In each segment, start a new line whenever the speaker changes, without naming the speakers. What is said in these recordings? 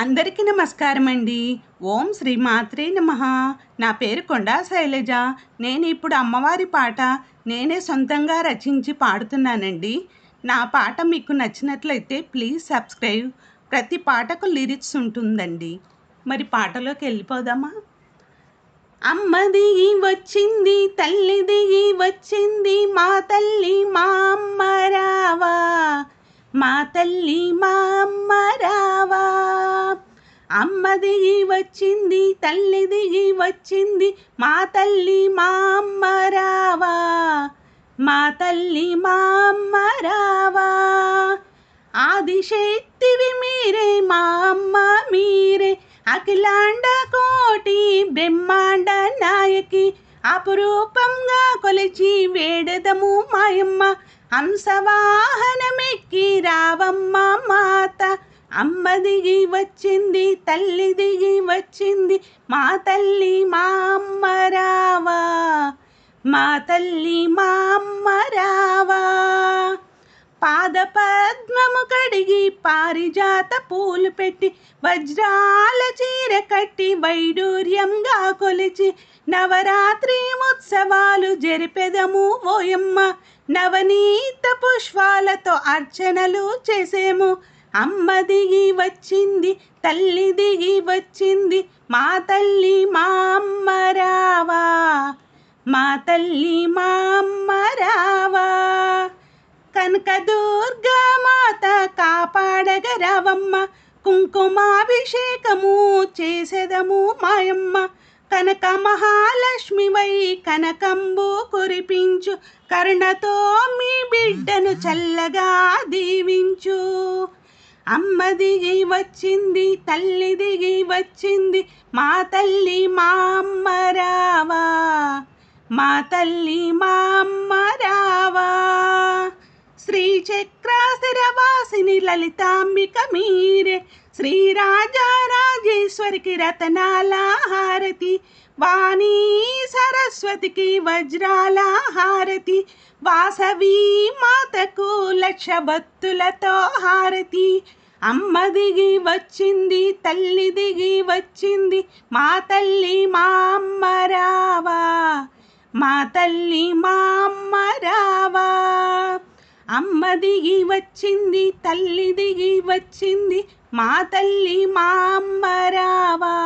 అందరికీ నమస్కారం అండి ఓం శ్రీ మాత్రే నమ. నా పేరు కొండా శైలజ. నేను ఇప్పుడు అమ్మవారి పాట నేనే సొంతంగా రచించి పాడుతున్నానండి. నా పాట మీకు నచ్చినట్లయితే ప్లీజ్ సబ్స్క్రైబ్. ప్రతి పాటకు లిరిక్స్ ఉంటుందండి. మరి పాటలోకి వెళ్ళిపోదామా? అమ్మ దిగి వచ్చింది తల్లి దిగి వచ్చింది మా తల్లి మా అమ్మ రావా. మా తల్లి మా అమ్మ దిగి వచ్చింది తల్లి దిగి వచ్చింది మా తల్లి మా అమ్మ రావా మా తల్లి మా అమ్మ రావా. ఆదిశక్తివి మీరే మా అమ్మ మీరే అఖిలాండ కోటి బ్రహ్మాండ నాయకి అపురూపంగా కొలిచి వేడదము మాయమ్మ హంసవాహనమెక్కి రావమ్మ. అమ్మ దిగి వచ్చింది తల్లి దిగి వచ్చింది మా తల్లి మా అమ్మ రావా. మా తల్లి మా అమ్మ రావా. పాద పద్మము కడిగి పారిజాత పూలు పెట్టి వజ్రాల చీర కట్టి వైడూర్యంగా కొలిచి నవరాత్రి ఉత్సవాలు జరిపెదము ఓయమ్మ. నవనీత పుష్పాలతో అర్చనలు చేసేము. అమ్మ దిగి వచ్చింది తల్లి దిగి వచ్చింది మా తల్లి మా అమ్మ రావా మా తల్లి మా అమ్మ రావా. కనక దుర్గా మాత కాపాడగరావమ్మ కుంకుమాభిషేకము చేసేదము మాయమ్మ. కనక మహాలక్ష్మివై కనకంబు కురిపించు కరుణతో మీ బిడ్డను చల్లగా దీవించు. అమ్మ దిగి వచ్చింది తల్లి దిగి వచ్చింది మా తల్లి మా అమ్మ రావా మా తల్లి మా అమ్మ రావా. శ్రీచక్రాసురవాసిని లలితాంబిక మీరే శ్రీరాజారాజేశ్వరికి రతనాల హారతి వాణి సరస్వతికి వజ్రాల హారతి వాసవి మాతకు లక్ష భక్తులతో హారతి. అమ్మ దిగి వచ్చింది తల్లి దిగి వచ్చింది మా తల్లి మా అమ్మ రావా. మా తల్లి మా అమ్మ రావా. అమ్మ దిగి వచ్చింది తల్లి దిగి వచ్చింది మా తల్లి మా అమ్మ రావా.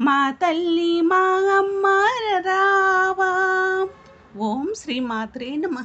మా తల్లి మా అమ్మ రావా. ఓం శ్రీ మాత్రే నమ.